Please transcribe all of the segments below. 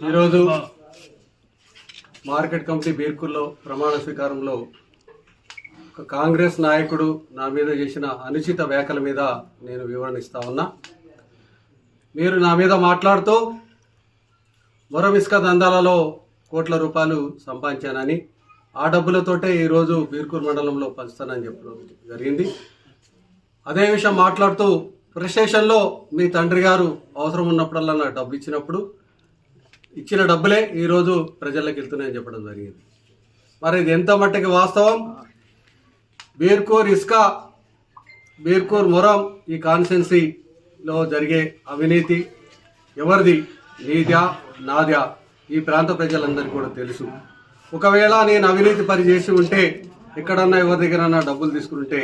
ఈరోజు market committee బీర్కూర్లో ప్రమాణ స్వీకారంలో ఒక కాంగ్రెస్ నాయకుడు నా మీద చేసిన అనుచిత వ్యాఖ్యల మీద నేను వివరణ ఇస్తా ఉన్నా. మీరు నా మీద మాట్లాడుతూ మొరం ఇసుక దందాలలో కోట్ల రూపాయలు సంపాదించానని ఆ డబ్బులతోటే ఈరోజు బీర్కూర్ మండలంలో పంచుతానని చెప్పడం జరిగింది. అదే విషయం మాట్లాడుతూ ప్రెస్ మీ తండ్రి గారు అవసరం ఉన్నప్పుడల్లా నాకు డబ్బు ఇచ్చినప్పుడు ఇచ్చిన డబ్బులే ఈరోజు ప్రజలకు వెళ్తున్నాయని చెప్పడం జరిగింది. మరి ఇది ఎంత మట్టికి వాస్తవం? బీర్కూర్ ఇస్కా బీర్కూర్ మొరం ఈ కాన్స్టెన్సీలో జరిగే అవినీతి ఎవరిది? నీద్యా నాద్యా. ఈ ప్రాంత ప్రజలందరికీ కూడా తెలుసు. ఒకవేళ నేను అవినీతి పని చేసి ఉంటే ఎక్కడన్నా ఎవరి దగ్గరన్నా డబ్బులు తీసుకుంటే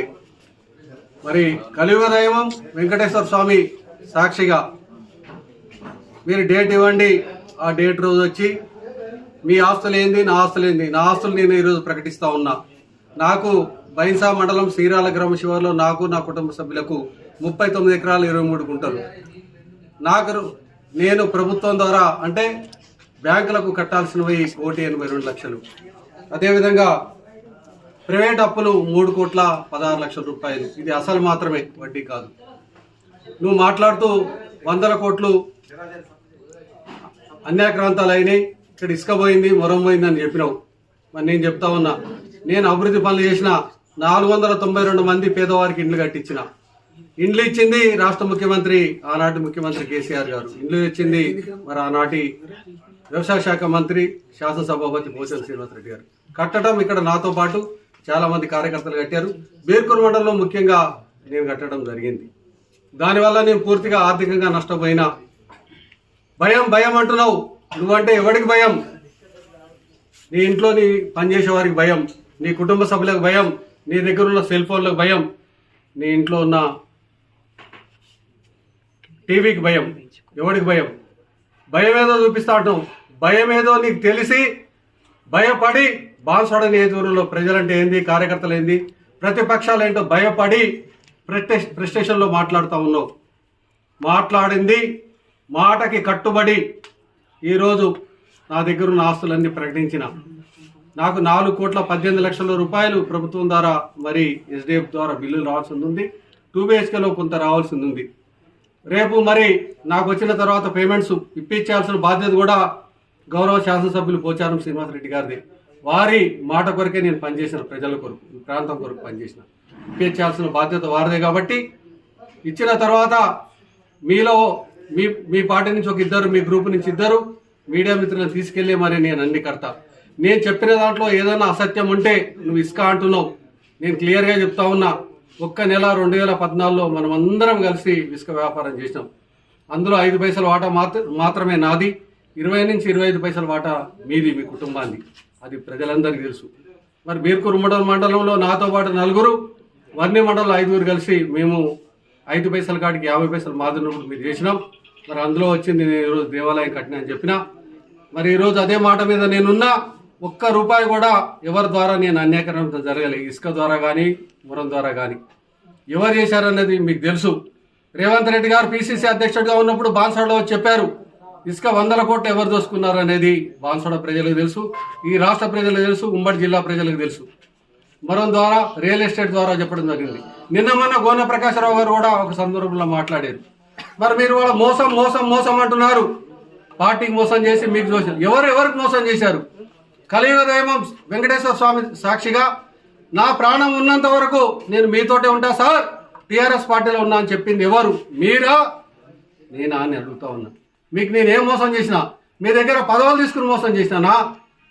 మరి కలియుగ దైవం వెంకటేశ్వర స్వామి సాక్షిగా మీరు డేట్ ఇవ్వండి. ఆ డేట్ రోజు వచ్చి మీ ఆస్తులు ఏంది నా ఆస్తులు ఏంది నా ఆస్తులు నేను ఈరోజు ప్రకటిస్తా ఉన్నా. నాకు బైన్సా మండలం శ్రీరాల గ్రామ శివార్లో నాకు నా కుటుంబ సభ్యులకు ముప్పై తొమ్మిది ఎకరాలు ఇరవై మూడు గుంటలు. నాకు నేను ప్రభుత్వం ద్వారా అంటే బ్యాంకులకు కట్టాల్సినవి కోటి ఎనభై రెండు లక్షలు. అదేవిధంగా ప్రైవేట్ అప్పులు మూడు కోట్ల పదహారు లక్షల రూపాయలు. ఇది అసలు మాత్రమే వడ్డీ కాదు. నువ్వు మాట్లాడుతూ వందల కోట్లు అన్యాక్రాంతాలు అయినాయి. ఇక్కడ ఇసుక పోయింది మొరం పోయింది అని చెప్పినావు మరి నేను చెప్తా ఉన్నా నేను అభివృద్ధి పనులు చేసిన నాలుగు వందల తొంభై రెండు మంది పేదవారికి ఇండ్లు కట్టించిన. ఇండ్లు ఇచ్చింది రాష్ట్ర ముఖ్యమంత్రి ఆనాటి ముఖ్యమంత్రి కేసీఆర్ గారు. ఇండ్లు ఇచ్చింది మరి ఆనాటి వ్యవసాయ శాఖ మంత్రి శాసనసభాపతి భూషణ్ శ్రీనివాస్ రెడ్డి గారు. కట్టడం ఇక్కడ నాతో పాటు చాలా మంది కార్యకర్తలు కట్టారు. బీర్కూర్ మండలంలో ముఖ్యంగా నేను కట్టడం జరిగింది. దానివల్ల నేను పూర్తిగా ఆర్థికంగా నష్టపోయినా. భయం భయం అంటున్నావు. నువ్వంటే ఎవడికి భయం? నీ ఇంట్లో నీ పనిచేసే వారికి భయం. నీ కుటుంబ సభ్యులకు భయం. నీ దగ్గర ఉన్న సెల్ ఫోన్లకు భయం. నీ ఇంట్లో ఉన్న టీవీకి భయం. ఎవడికి భయం? భయం ఏదో చూపిస్తా అంటావు భయం ఏదో నీకు తెలిసి భయపడి బాన్సోడ నియోజకవర్గంలో ప్రజలంటే ఏంది కార్యకర్తలు ఏంది? ప్రతిపక్షాలు ఏంటో భయపడి ప్రెస్టే ప్రెస్టేషన్లో మాట్లాడుతూ ఉన్నావు. మాట్లాడింది మాటకి కట్టుబడి ఈరోజు నా దగ్గర ఉన్న ఆస్తులన్నీ ప్రకటించిన. నాకు నాలుగు కోట్ల పద్దెనిమిది లక్షల రూపాయలు ప్రభుత్వం ద్వారా మరి ఎస్డిఎఫ్ ద్వారా బిల్లులు రావాల్సి ఉంది టూ బిహెచ్కేలో కొంత రావాల్సి ఉంది రేపు మరి నాకు వచ్చిన తర్వాత పేమెంట్స్ ఇప్పించాల్సిన బాధ్యత కూడా గౌరవ శాసనసభ్యులు పోచారం శ్రీనివాసరెడ్డి గారిది. వారి మాట కొరకే నేను పనిచేసిన ప్రజల కొరకు ప్రాంతం కొరకు పనిచేసిన. ఇప్పించాల్సిన బాధ్యత వారిదే కాబట్టి ఇచ్చిన తర్వాత మీలో మీ మీ పార్టీ నుంచి ఒక ఇద్దరు మీ గ్రూప్ నుంచి ఇద్దరు మీడియా మిత్రులను తీసుకెళ్ళి మరి నేను అన్ని కడతా. నేను చెప్పిన దాంట్లో ఏదైనా అసత్యం ఉంటే నువ్వు ఇసుక అంటున్నావు. నేను క్లియర్గా చెప్తా ఉన్నా ఒక్క నెల రెండు వేల పద్నాలుగులో మనం అందరం కలిసి ఇసుక వ్యాపారం చేసినాం. అందులో ఐదు పైసల వాటా మాత్రమే నాది ఇరవై నుంచి ఇరవై ఐదు పైసల వాటా మీది మీ కుటుంబాన్ని అది ప్రజలందరికీ తెలుసు. మరి బీర్కూరు మండల మండలంలో నాతో పాటు నలుగురు వర్ణి మండలం ఐదుగురు కలిసి మేము ఐదు పైసల కాడికి యాభై పైసలు మాదిరినప్పుడు మీరు చేసినాం. మరి అందులో వచ్చింది నేను ఈరోజు దేవాలయం కట్టినా అని చెప్పిన. మరి ఈరోజు అదే మాట మీద నేనున్నా ఒక్క రూపాయి కూడా ఎవరి ద్వారా నేను అన్యాకరణ జరగలేదు ఇసుక ద్వారా కానీ మురం ద్వారా కానీ ఎవరు చేశారనేది మీకు తెలుసు. రేవంత్ రెడ్డి గారు పిసిసి అధ్యక్షుడిగా ఉన్నప్పుడు బాన్సాడలో చెప్పారు ఇసుక వందల కోట్లు ఎవరు దోసుకున్నారు అనేది బాన్సాడ ప్రజలకు తెలుసు. ఈ రాష్ట్ర ప్రజలకు తెలుసు ఉమ్మడి జిల్లా ప్రజలకు తెలుసు. మరం ద్వారా రియల్ ఎస్టేట్ ద్వారా చెప్పడం జరిగింది. నిన్న మొన్న గోన ప్రకాశరావు గారు కూడా ఒక సందర్భంలో మాట్లాడారు. మరి మీరు వాళ్ళ మోసం మోసం మోసం అంటున్నారు. పార్టీకి మోసం చేసి మీకు దోషం. ఎవరు ఎవరికి మోసం చేశారు? కలియుగ దైవం వెంకటేశ్వర స్వామి సాక్షిగా నా ప్రాణం ఉన్నంత వరకు నేను మీతోటే ఉంటా సార్. టీఆర్ఎస్ పార్టీలో ఉన్నా అని చెప్పింది ఎవరు? మీరా? నేనా అని అడుగుతా ఉన్నా. మీకు నేను ఏం మోసం చేసినా? మీ దగ్గర పదవులు తీసుకుని మోసం చేసినానా?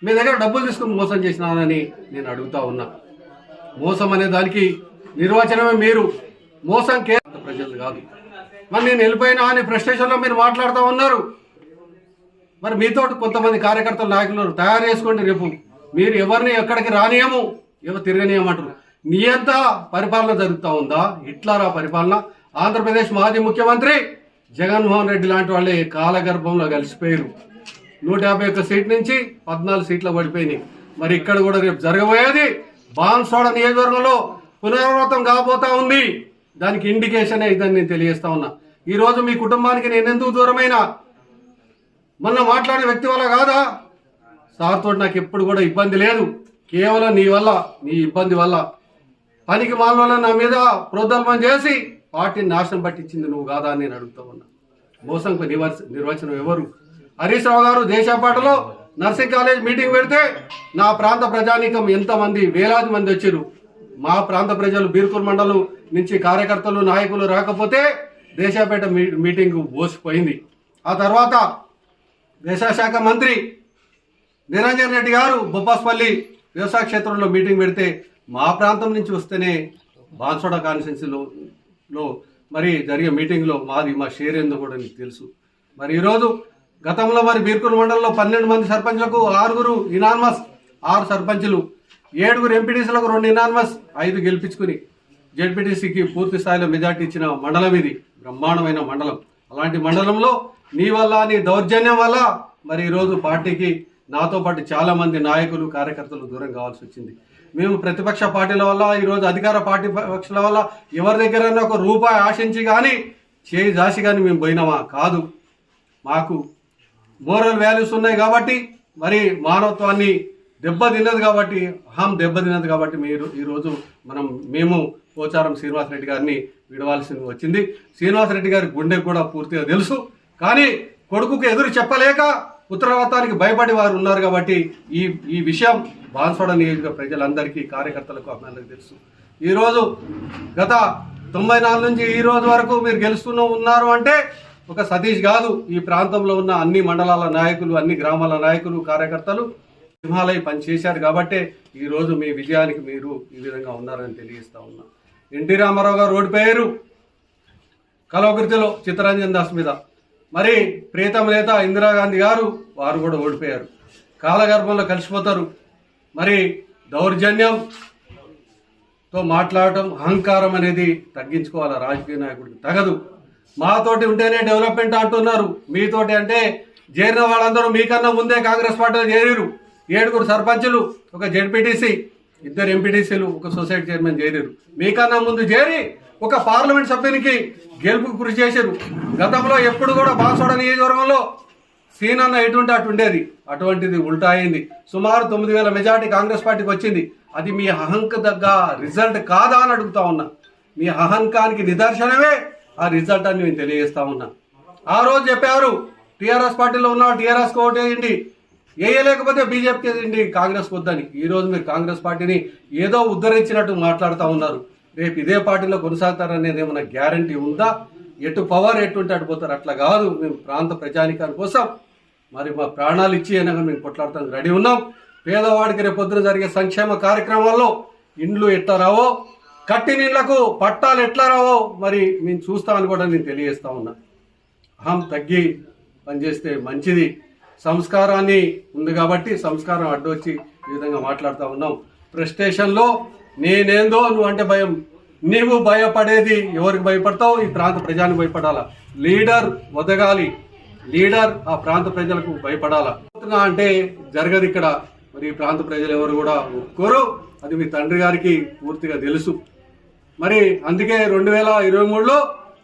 మీ దగ్గర డబ్బులు తీసుకుని మోసం చేసినానని నేను అడుగుతా ఉన్నా. మోసం అనే దానికి నిర్వచనమే మీరు. మోసం కేంద్ర ప్రజలు కాదు. మరి నేను వెళ్ళిపోయినా అనే ఫ్రస్ట్రేషన్లో మీరు మాట్లాడుతూ ఉన్నారు. మరి మీతో కొంతమంది కార్యకర్తలు నాయకులు తయారు చేసుకోండి రేపు. మీరు ఎవరిని ఎక్కడికి రానియము ఎవరు తిరగనియమంటారు నియంత పరిపాలన జరుగుతూ ఉందా? హిట్లరా పరిపాలన? ఆంధ్రప్రదేశ్ మాజీ ముఖ్యమంత్రి జగన్మోహన్ రెడ్డి లాంటి వాళ్ళే కాలగర్భంలో కలిసిపోయారు. నూట యాభై ఒక్క సీట్ నుంచి పద్నాలుగు సీట్లు పడిపోయినాయి. మరి ఇక్కడ కూడా రేపు జరగబోయేది బాన్సోడ నియోజకవర్గంలో పునరావృతం కాబోతా ఉంది. దానికి ఇండికేషన్ ఇదని నేను తెలియజేస్తా ఉన్నా. ఈరోజు మీ కుటుంబానికి నేను ఎందుకు దూరమైనా? మొన్న మాట్లాడిన వ్యక్తి వల్ల కాదా? సార్తో నాకు ఎప్పుడు కూడా ఇబ్బంది లేదు. కేవలం నీ వల్ల నీ ఇబ్బంది వల్ల. పనికి మాలలో నా మీద ప్రోద్బలం చేసి పార్టీని నాశనం పట్టించింది నువ్వు కాదా అని నేను అడుగుతా ఉన్నా. మోసంకు నిర్వచనం ఎవరు? హరీష్ రావు గారు దేశాపాటలో నర్సింగ్ కాలేజ్ మీటింగ్ పెడితే నా ప్రాంత ప్రజానీకం ఎంతమంది వేలాది మంది వచ్చారు. మా ప్రాంత ప్రజలు బీర్కూర్ మండలం నుంచి కార్యకర్తలు నాయకులు రాకపోతే దేశాపేట మీటింగ్ ఓసిపోయింది ఆ తర్వాత వ్యవసాయ శాఖ మంత్రి నిరంజన్ రెడ్డి గారు బొప్పాస్పల్లి వ్యవసాయ క్షేత్రంలో మీటింగ్ పెడితే మా ప్రాంతం నుంచి వస్తేనే బాన్సోడ కాన్స్టిట్యున్సీలో లో మరి జరిగే మీటింగ్లో మాది మా షేర్ ఏందో కూడా నీకు తెలుసు. మరి ఈరోజు గతంలో మరి బీర్కూర్ మండలంలో పన్నెండు మంది సర్పంచ్లకు ఆరుగురు ఇనాన్మస్ ఆరు సర్పంచులు ఏడుగురు ఎంపీటీసీలకు రెండు ఇనాన్మస్ ఐదు గెలిపించుకుని జెడ్పీటీసీకి పూర్తి స్థాయిలో మెజార్టీ ఇచ్చిన మండలం ఇది. బ్రహ్మాండమైన మండలం. అలాంటి మండలంలో నీ వల్ల నీ దౌర్జన్యం వల్ల మరి ఈరోజు పార్టీకి నాతో పాటు చాలా మంది నాయకులు కార్యకర్తలు దూరం కావాల్సి వచ్చింది. మేము ప్రతిపక్ష పార్టీల వల్ల ఈరోజు అధికార పార్టీ పక్షుల వల్ల ఎవరి దగ్గరైనా ఒక రూపాయి ఆశించి కానీ చేయి దాసి కానీ మేము పోయినామా? కాదు. మాకు మోరల్ వాల్యూస్ ఉన్నాయి కాబట్టి మరి మానవత్వాన్ని దెబ్బతిన్నది కాబట్టి అహం దెబ్బతిన్నది కాబట్టి మీరు ఈరోజు మనం మేము పోచారం శ్రీనివాస్ రెడ్డి గారిని విడవాల్సి వచ్చింది. శ్రీనివాస్ రెడ్డి గారి గుండె కూడా పూర్తిగా తెలుసు. కానీ కొడుకుకు ఎదురు చెప్పలేక ఉత్తరవతానికి భయపడి వారు ఉన్నారు కాబట్టి ఈ ఈ విషయం బాన్సోడ నియోజక ప్రజలందరికీ కార్యకర్తలకు అభిమానులకు తెలుసు. ఈరోజు గత తొంభై నాలుగు నుంచి ఈ రోజు వరకు మీరు గెలుస్తూనే ఉన్నారు అంటే ఒక సతీష్ కాదు ఈ ప్రాంతంలో ఉన్న అన్ని మండలాల నాయకులు అన్ని గ్రామాల నాయకులు కార్యకర్తలు సింహాలయ పనిచేశారు కాబట్టే ఈరోజు మీ విజయానికి మీరు ఈ విధంగా ఉన్నారని తెలియజేస్తా ఉన్నా. ఎన్టీ రామారావు గారు ఓడిపోయారు. కలవకృతిలో చిత్తరంజన్ దాస్ మీద. మరి ప్రీతం నేత ఇందిరాగాంధీ గారు వారు కూడా ఓడిపోయారు. కాలగర్భంలో కలిసిపోతారు. మరి దౌర్జన్యం తో మాట్లాడటం అహంకారం అనేది తగ్గించుకోవాలి రాజకీయ నాయకుడికి? తగదు. మాతోటి ఉంటేనే డెవలప్మెంట్ అంటున్నారు. మీతోటి అంటే చేరిన వాళ్ళందరూ మీకన్నా ముందే కాంగ్రెస్ పార్టీలో చేరిరు ఏడుగురు సర్పంచులు ఒక జెడ్పీటీసీ ఇద్దరు ఎంపీటీసీలు ఒక సొసైటీ చైర్మన్ చేరిరు మీకన్నా ముందు చేరి ఒక పార్లమెంట్ సభ్యునికి గెలుపు కృషి చేశారు గతంలో ఎప్పుడు కూడా బాన్సోడ నియోజకవర్గంలో సీనన్న ఎటువంటి అటు ఉండేది? అటువంటిది ఉల్టా అయింది. సుమారు తొమ్మిది వేల మెజార్టీ కాంగ్రెస్ పార్టీకి వచ్చింది. అది మీ అహంక దగ్గ రిజల్ట్ కాదా అని అడుగుతా ఉన్నా. మీ అహంకానికి నిదర్శనమే ఆ రిజల్ట్ అని నేను తెలియజేస్తా ఉన్నా. ఆ రోజు చెప్పారు టీఆర్ఎస్ పార్టీలో ఉన్న టీఆర్ఎస్ ఓటేయండి. వేయలేకపోతే బీజేపీకి వేయండి కాంగ్రెస్ వద్దని. ఈ రోజు మీరు కాంగ్రెస్ పార్టీని ఏదో ఉద్ధరించినట్టు మాట్లాడుతూ ఉన్నారు. రేపు ఇదే పార్టీలో కొనసాగుతారనేది ఏమైనా గ్యారంటీ ఉందా? ఎటు పవర్ ఎటువంటి అటు పోతారు? అట్లా కాదు. మేము ప్రాంత ప్రజానికాని కోసం మరి మా ప్రాణాలు ఇచ్చి అయినా మేము కొట్లాడటానికి రెడీ ఉన్నాం. పేదవాడికి రేపొద్దున పొద్దున జరిగే సంక్షేమ కార్యక్రమాల్లో ఇండ్లు ఎట్లా రావో కట్టి నీళ్ళకు పట్టాలు ఎట్లా రావో మరి మేము చూస్తామని కూడా నేను తెలియజేస్తా ఉన్నా. అహం తగ్గి పనిచేస్తే మంచిది. సంస్కారాన్ని ఉంది కాబట్టి సంస్కారం అడ్డొచ్చి ఈ విధంగా మాట్లాడుతూ ఉన్నాం. ప్రెస్టేషన్లో నేనేందో నువ్వు అంటే భయం. నీవు భయపడేది ఎవరికి భయపడతావు? ఈ ప్రాంత ప్రజానికి భయపడాలా? లీడర్ వదగాలి లీడర్ ఆ ప్రాంత ప్రజలకు భయపడాలా? అంటే జరగదు ఇక్కడ. మరి ఈ ప్రాంత ప్రజలు ఎవరు కూడా ఒప్పుకోరు. అది మీ తండ్రి గారికి పూర్తిగా తెలుసు. మరి అందుకే రెండు వేల ఇరవై మూడులో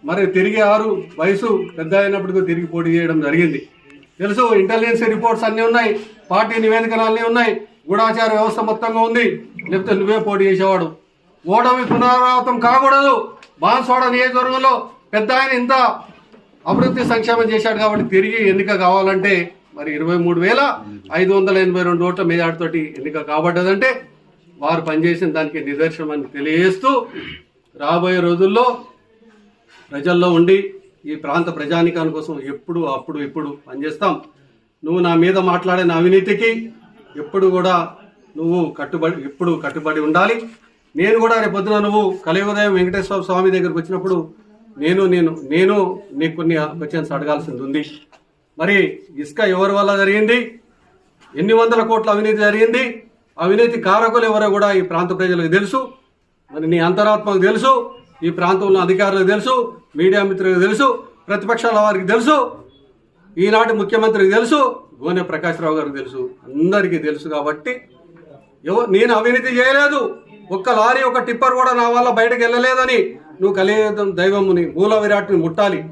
మరి తిరిగి ఆరు వయసు పెద్ద అయినప్పటికీ తిరిగి పోటీ చేయడం జరిగింది. తెలుసు ఇంటెలిజెన్స్ రిపోర్ట్స్ అన్నీ ఉన్నాయి పార్టీ నివేదికలు అన్నీ ఉన్నాయి గూఢాచార వ్యవస్థ మొత్తంగా ఉంది లేకపోతే నువ్వే పోటీ చేసేవాడు. ఓటమి పునరావృతం కాకూడదు బాన్సోడ నియోజకవర్గంలో పెద్ద ఆయన ఇంత అభివృద్ధి సంక్షేమం చేశాడు కాబట్టి తిరిగి ఎన్నిక కావాలంటే మరి ఇరవై మూడు వేల ఐదు వందల ఎనభై రెండు ఓట్ల మెజార్టీతోటి ఎన్నిక కాబడ్డదంటే వారు పనిచేసిన దానికి నిదర్శనం అని తెలియజేస్తూ రాబోయే రోజుల్లో ప్రజల్లో ఉండి ఈ ప్రాంత ప్రజానికాని కోసం ఎప్పుడు అప్పుడు ఇప్పుడు పనిచేస్తాం. నువ్వు నా మీద మాట్లాడిన అవినీతికి ఎప్పుడు కూడా నువ్వు కట్టుబడి ఎప్పుడు కట్టుబడి ఉండాలి. నేను కూడా రేపొద్దున నువ్వు కలియుగోదయం వెంకటేశ్వర స్వామి దగ్గరకు వచ్చినప్పుడు నేను నేను నేను నీకు కొన్ని క్వశ్చన్స్ అడగాల్సింది ఉంది. మరి ఇసుక ఎవరి వల్ల జరిగింది? ఎన్ని వందల కోట్ల అవినీతి జరిగింది? అవినీతి కారకులు ఎవరో కూడా ఈ ప్రాంత ప్రజలకు తెలుసు. మరి నీ అంతరాత్మకు తెలుసు ఈ ప్రాంతంలో అధికారులకు తెలుసు మీడియా మిత్రులకు తెలుసు ప్రతిపక్షాల వారికి తెలుసు ఈనాటి ముఖ్యమంత్రికి తెలుసు గోనె ప్రకాశ్రావు గారికి తెలుసు. అందరికీ తెలుసు కాబట్టి ఎవ నేను అవినీతి చేయలేదు. ఒక్క లారీ ఒక టిప్పర్ కూడా నా వల్ల బయటకు వెళ్ళలేదని నువ్వు కలియుగం దైవముని మూల విరాట్ని ముట్టాలి.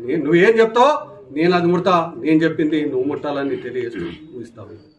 నీ- నువ్వేం చెప్తావు నేను అది ముడతా నేను చెప్పింది నువ్వు ముట్టాలని తెలియజేస్తూ ముగిస్తాను